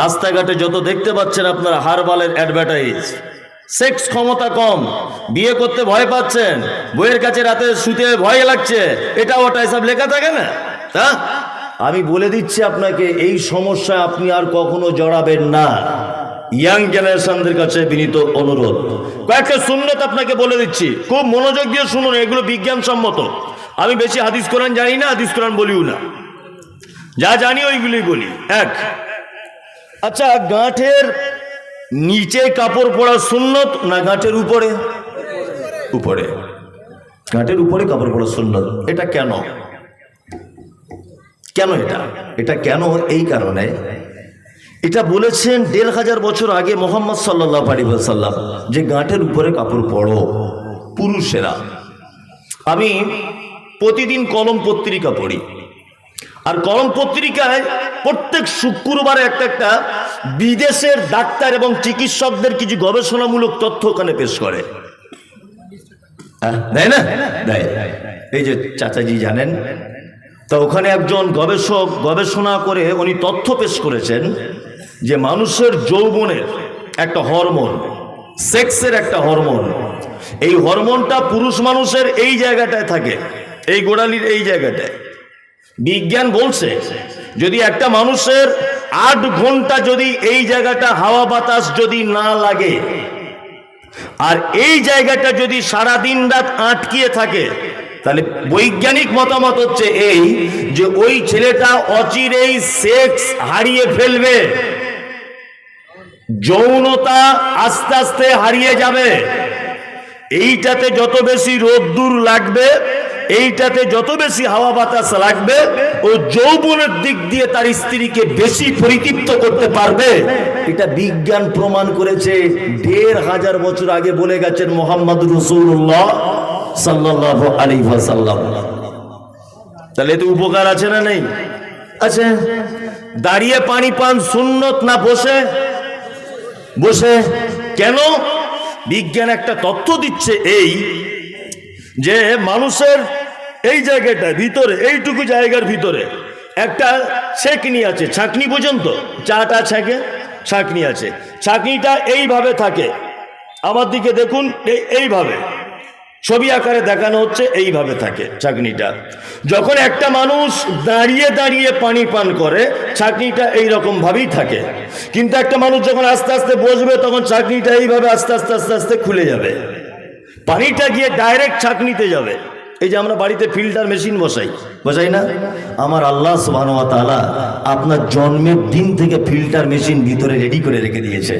রাস্তাঘাটে যত দেখতে পাচ্ছেন আপনারা, হারবালের অ্যাডভার্টাইজ সেক্স ক্ষমতা কম, বিয়ে করতে ভয় পাচ্ছেন বইয়ের কাছে রাতে শুতে ভয় লাগছে এটা ওটা এসব লেখা থাকে না? হ্যাঁ আমি বলে দিচ্ছি আপনাকে, এই সমস্যা আপনি আর কখনো জড়াবেন না। ইয়াং জেনারেশনদের কাছে বিনীত অনুরোধ। কয়েকটা সুন্নত আপনাকে বলে দিচ্ছি। খুব মনোযোগ দিয়ে শুনুন, এগুলো বিজ্ঞানসম্মত। আমি বেশি হাদিস কোরআন জানি না, হাদিস কোরআন বলিও না। যা জানি ওইগুলি বলি। এক আচ্ছা গাঁঠের নিচে কাপড় পরা সুন্নত না গাঁঠের উপরে? উপরে। গাঁঠের উপরে কাপড় পরা সুন্নত। এটা কেন? কেন এটা? এটা কেন এই কারণে? এটা বলেছেন দেড় হাজার বছর আগে মোহাম্মদ সাল্লাহ আলী সাল্লাম যে গাঁঠের উপরে কাপড় পরো পুরুষেরা। আমি প্রতিদিন কলম পত্রিকা পড়ি। আর কলম পত্রিকায় প্রত্যেক শুক্রবারে একটা একটা বিদেশের ডাক্তার এবং চিকিৎসকদের কিছু গবেষণামূলক তথ্য ওখানে পেশ করে। হ্যাঁ, না? দেয়। এই যে চাচাজি জানেন? তো ওখানে একজন গবেষক গবেষণা করে উনি তথ্য পেশ করেছেন যে মানুষের যৌবনের একটা হরমোন সেক্সের একটা হরমোন এই হরমোনটা পুরুষ মানুষের এই জায়গাটায় থাকে এই গোড়ালির এই জায়গাটায়। বিজ্ঞান বলছে, যদি একটা মানুষের আট ঘণ্টা যদি এই জায়গাটা হাওয়া বাতাস যদি না লাগে, আর এই জায়গাটা যদি সারা দিন রাত আটকিয়ে থাকে, তাহলে বৈজ্ঞানিক মতামত হচ্ছে এই যে ওই ছেলেটা অচিরেই সেক্স হারিয়ে ফেলবে। যৌনতা আস্তে আস্তে হারিয়ে যাবে। এইটাতে যত বেশি রোদ্দুর লাগবে এইটাতে যত বেশি হাওয়া বাতাস লাগবে, ও যৌবনের দিক দিয়ে তার স্ত্রীকে বেশি পরিতৃপ্ত করতে পারবে। এটা বিজ্ঞান প্রমাণ করেছে, দেড় হাজার বছর আগে বলে গেছেন মোহাম্মদ রসুল্লাহ সাল্লাহ আলী সাল্লাম তাহলে এতে উপকার আছে না নেই? আছে। দাঁড়িয়ে পানি পান সুন্নত না বসে? বসে। কেন? বিজ্ঞান একটা তথ্য দিচ্ছে এই যে মানুষের এই জায়গাটা ভিতরে, এইটুকু জায়গার ভিতরে একটা ছেকনি আছে। ছাকনি পর্যন্ত? চাটা ছেঁকে ছাকনি আছে। ছাকনিটা এইভাবে থাকে। আমার দিকে দেখুন এই- এইভাবে। ছবি আকারে দেখানো হচ্ছে, এইভাবে থাকে ছাকনিটা। যখন একটা মানুষ দাঁড়িয়ে দাঁড়িয়ে পানি পান করে, ছাকনিটা ভাবেই থাকে। কিন্তু একটা মানুষ যখন আস্তে আস্তে বসবে, তখন ছাকনিটা এইভাবে আস্তে আস্তে আস্তে আস্তে খুলে যাবে। পানিটা গিয়ে ডাইরেক্ট ছাকনিতে যাবে। এই যে আমরা বাড়িতে ফিল্টার মেশিন বসাই বসাই না? আমার আল্লাহ ওয়া আপনার জন্মের দিন থেকে ফিল্টার মেশিন ভিতরে রেডি করে রেখে দিয়েছে।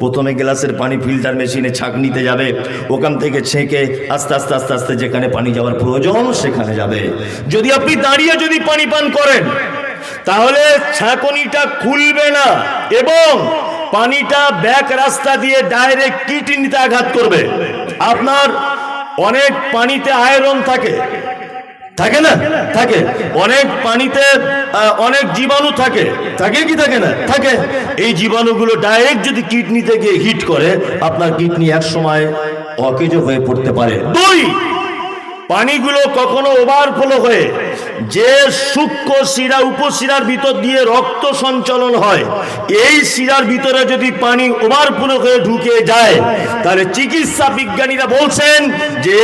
প্রথমে গ্লাসের পানি ফিল্টার মেশিনে ছাঁকনিতে যাবে, ওখান থেকে ছেঁকে আস্তে আস্তে আস্তে আস্তে যেখানে পানি যাওয়ার প্রয়োজন সেখানে যাবে। যদি আপনি দাঁড়িয়ে যদি পানি পান করেন, তাহলে ছাঁকনিটা খুলবে না এবং পানিটা ব্যাক রাস্তা দিয়ে ডাইরেক্ট কিডনিতে আঘাত করবে। আপনার অনেক পানিতে আয়রন থাকে। থাকে না? থাকে। অনেক পানিতে অনেক জীবাণু থাকে। থাকে কি থাকে না? থাকে। এই জীবাণুগুলো ডাইরেক্ট যদি কিডনিতে গিয়ে হিট করে, আপনার কিডনি এক সময় অকেজ হয়ে পড়তে পারে। দুই, পানিগুলো কখনো ওভারফ্লো হয়ে যে সূক্ষ্ম শিরা উপশিরার ভিতর দিয়ে রক্ত সঞ্চালন হয়, এই শিরার ভিতরে যদি পানি ওভারফ্লো হয়ে ঢুকে যায়, তাহলে চিকিৎসা বিজ্ঞানীরা বলছেন যে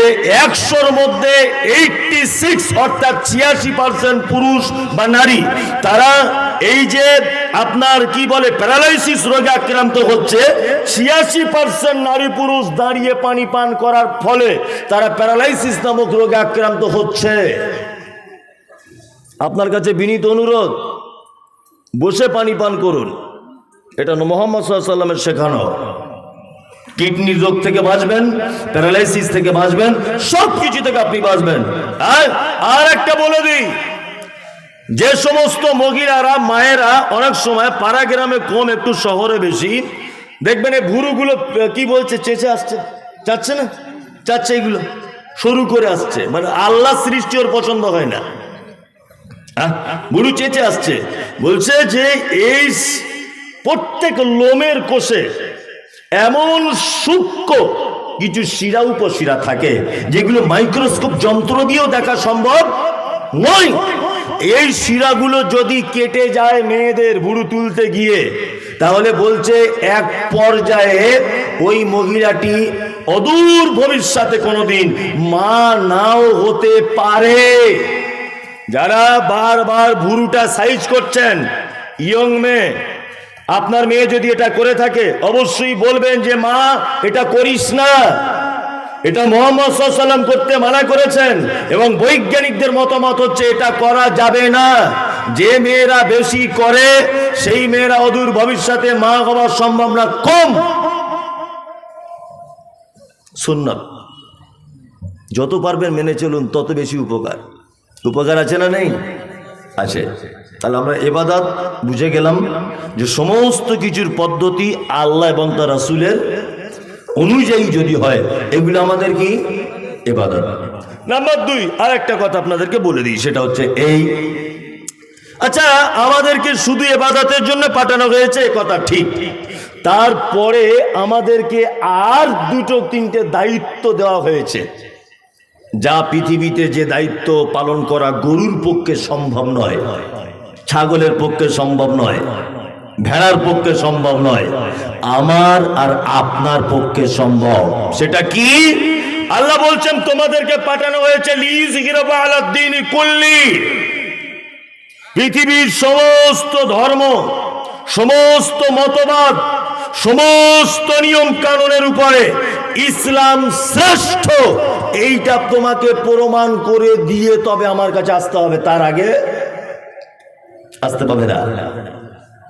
একশোর মধ্যে এইটটি সিক্স অর্থাৎ ছিয়াশি পার্সেন্ট পুরুষ বা নারী, তারা এই যে আপনার কি বলে প্যারালাইসিস রোগে আক্রান্ত হচ্ছে, ছিয়াশি পার্সেন্ট নারী পুরুষ দাঁড়িয়ে পানি পান করার ফলে তারা প্যারালাইসিস নামক রোগে আক্রান্ত হচ্ছে। আপনার কাছে বিনীত অনুরোধ, বসে পানি পান করুন। এটা মোহাম্মদ সাল্লামের শেখানো। কিডনি রোগ থেকে বাঁচবেন, প্যারালাইসিস থেকে বাঁচবেন সব কিছু থেকে আপনি বাঁচবেন। আর একটা বলে দিই, যে সমস্ত মহিলারা, মায়েরা অনেক সময় পাড়া গ্রামে কম, একটু শহরে বেশি, দেখবেন এই ভুরুগুলো, কি বলছে, চেঁচে আসছে, চাচ্ছে না? চাচ্ছে এগুলো শুরু করে আসছে। মানে আল্লাহ সৃষ্টি ওর পছন্দ হয় না? বুড়ু চেঁচে আসছে। বলছে যে এই প্রত্যেক লোমের কোষে এমন সূক্ষ্ম কিছু শিরা উপশিরা থাকে, যেগুলো মাইক্রোস্কোপ যন্ত্র দিয়েও দেখা সম্ভব নয়। এই শিরাগুলো যদি কেটে যায় মেয়েদের ভুরু তুলতে গিয়ে, তাহলে বলছে এক পর্যায়ে ওই মহিলাটি অদূর ভবিষ্যতে কোনোদিন মা নাও হতে পারে। যারা বারবার ভুরুটা সাইজ করছেন, ইয়ং মেয়ে, আপনার মেয়ে যদি এটা করে থাকে, অবশ্যই বলবেন যে, মা, এটা করিস না। এটা মোহাম্মদ সাল্লাম করতে মানা করেছেন এবং বৈজ্ঞানিকদের মতামত হচ্ছে, এটা করা যাবে না। যে মেয়েরা বেশি করে, সেই মেয়েরা অদূর ভবিষ্যতে মা হওয়ার সম্ভাবনা কম। সুন্নত। যত পারবেন মেনে চলুন, তত বেশি উপকার। উপকার আছে না নেই? আছে। তাহলে আমরা এবাদাত বুঝে গেলাম যে সমস্ত কিছুর পদ্ধতি আল্লাহ এবং তার রাসুলের অনুযায়ী যদি হয়, এগুলো আমাদের কি? এবাদত। নাম্বার দুই আর একটা কথা আপনাদেরকে বলে দিই, সেটা হচ্ছে এই আচ্ছা আমাদেরকে শুধু এবাদতের জন্য পাঠানো হয়েছে কথা ঠিক। তারপরে আমাদেরকে আর দুটো তিনটে দায়িত্ব দেওয়া হয়েছে। যা পৃথিবীতে যে দায়িত্ব পালন করা গরুর পক্ষে সম্ভব নয়, ছাগলের পক্ষে সম্ভব নয়, ভেড়ার পক্ষে সম্ভব নয়, আমার আর আপনার পক্ষে সম্ভব। সেটা কি? আল্লাহ বলছেন, তোমাদেরকে পাঠানো হয়েছে পৃথিবীর সমস্ত ধর্ম, সমস্ত মতবাদ, সমস্ত নিয়ম কানুনের উপরে ইসলাম শ্রেষ্ঠ। এইটা তোমাকে প্রমাণ করে দিয়ে তবে আমার কাছে আসতে হবে। তার আগে আসতে পাবে না।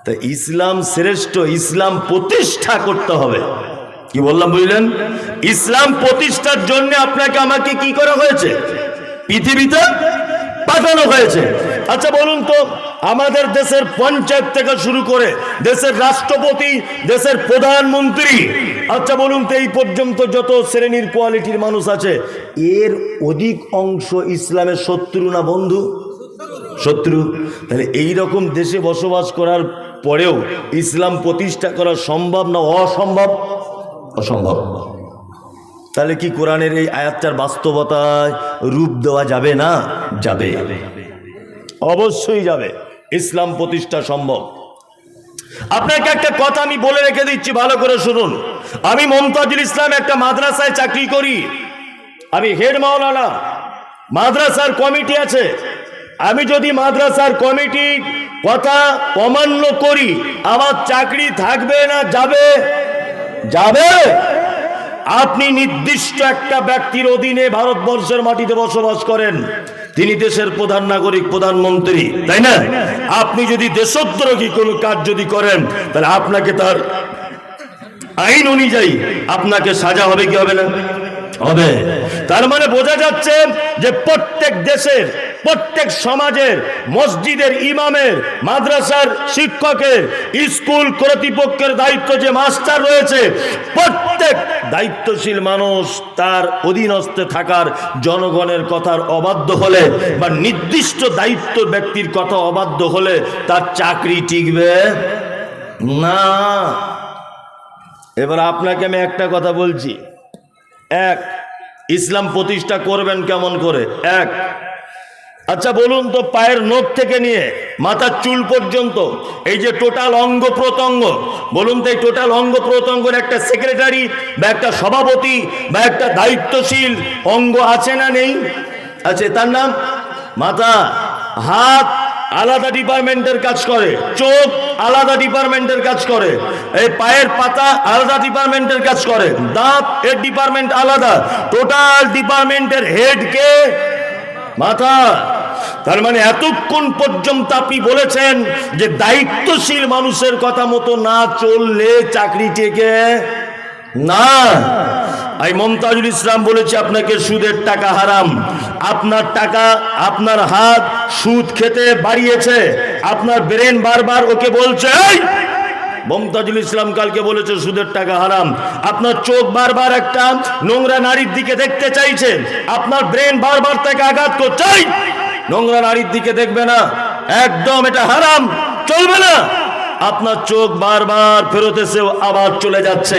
তা ইসলাম শ্রেষ্ঠ, ইসলাম প্রতিষ্ঠা করতে হবে। কি বললাম, বুঝলেন? ইসলাম প্রতিষ্ঠার জন্য আপনাকে আমাকে কি করা হয়েছে? পৃথিবীতে পাঠানো হয়েছে। আচ্ছা বলুন তো। আমাদের দেশের পঞ্চায়েত থেকে শুরু করে দেশের রাষ্ট্রপতি, দেশের প্রধানমন্ত্রী। আচ্ছা বলুন তো, এই পর্যন্ত যত শ্রেণির কোয়ালিটির মানুষ আছে, এর অধিক অংশ ইসলামের শত্রু না বন্ধু? শত্রু। তাহলে এই রকম দেশে বসবাস করার পরেও ইসলাম প্রতিষ্ঠা করা সম্ভব না অসম্ভব? অসম্ভব। তাহলে কি কোরআনের এই আয়াতটার বাস্তবতায় রূপ দেওয়া যাবে না? যাবে। অবশ্যই যাবে। ইসলাম প্রতিষ্ঠা সম্ভব। আপনাকে একটা কথা আমি বলে রেখে দিচ্ছি, ভালো করে শুনুন। আমি মমতাজুল ইসলাম একটা মাদ্রাসায় চাকরি করি। আমি হেড মাওলানা, মাদ্রাসার কমিটি আছে। আমি যদি মাদ্রাসার কমিটি কথা অমান্য করি, আমার চাকরি থাকবে না, যাবে? যাবে? আপনি নির্দিষ্ট একটা ব্যক্তির অধীনে ভারতবর্ষের মাটিতে বসবাস করেন। তিনি দেশের প্রধান নাগরিক, প্রধানমন্ত্রী, তাই না? আপনি যদি দেশদ্রোহী কোনো কাজ যদি করেন, তাহলে আপনাকে তার আইন অনুযায়ী আপনাকে সাজা হবে কি হবে না? হবে। তার মানে বোঝা যাচ্ছে যে প্রত্যেক দেশের প্রত্যেক সমাজের, মসজিদের ইমামের, মাদ্রাসার শিক্ষকের, স্কুল কর্তৃপক্ষের দায়িত্ব যে মাস্টার রয়েছে, প্রত্যেক দায়িত্বশীল মানুষ তার অধীনস্থে থাকার জনগণের কথার অবাধ্য হলে বা নির্দিষ্ট দায়িত্ব ব্যক্তির কথা অবাধ্য হলে তার চাকরি টিকবে? না। এবার আপনাকে আমি একটা কথা বলছি। এক, ইসলাম প্রতিষ্ঠা করবেন কেমন করে? এক আচ্ছা বলুন তো পায়ের নখ থেকে নিয়ে মাথার চুল পর্যন্ত, এই যে টোটাল অঙ্গ প্রত্যঙ্গ, বলুন তো এই টোটাল অঙ্গ প্রত্যঙ্গের একটা সেক্রেটারি বা একটা সভাপতি বা একটা দায়িত্বশীল অঙ্গ আছে না নেই? আছে, তার নাম মাথা হাত আলাদা ডিপার্টমেন্টের কাজ করে, চোখ আলাদা ডিপার্টমেন্টের কাজ করে, এই পায়ের পাতা আলাদা ডিপার্টমেন্টের কাজ করে, দাঁত এর ডিপার্টমেন্ট আলাদা, টোটাল ডিপার্টমেন্টের হেড কে? মাথা। তার মানে এতক্ষণ পর্যন্ত আপনি বলেছেন যে দায়িত্বশীল মানুষের কথা মতো না চললে চাকরি টেকে না। আমি মমতাজুল ইসলাম বলেছি আপনাকে সুদের টাকা হারাম। আপনার টাকা আপনার হাত সুদ খেতে বাড়িয়েছে। আপনার ব্রেন বারবার ওকে বলছে মমতাজুল ইসলাম কালকে বলেছে সুদের টাকা হারাম। আপনার চোখ বারবার একটা নোংরা নারীর দিকে দেখতে চাইছে। আপনার ব্রেন বারবার তাকে আঘাত করছে "এই, নোংরা নারীর দিকে দেখবে না। একদম এটা হারাম। চলবে না। আপনার চোখ বারবার ফেরত এসেও আবার চলে যাচ্ছে।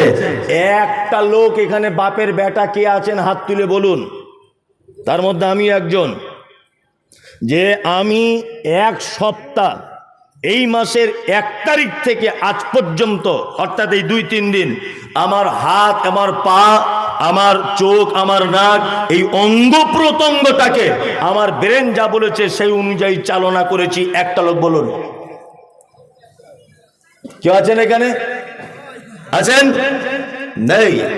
একটা লোক এখানে বাপের বেটা কে আছেন হাত তুলে বলুন। তার মধ্যে আমি একজন। যে আমি এক সপ্তাহ, এই মাসের এক তারিখ থেকে আজ পর্যন্ত, অর্থাৎ এই দুই তিন দিন, আমার হাত, আমার পা আমার চোখ, আমার নাক, এই অঙ্গ প্রত্যঙ্গটাকে আমার ব্রেন যা বলেছে সেই অনুযায়ী চালনা করেছি। একটা লোক বলুন। কেউ আছেন এখানে? আছেন? নেই।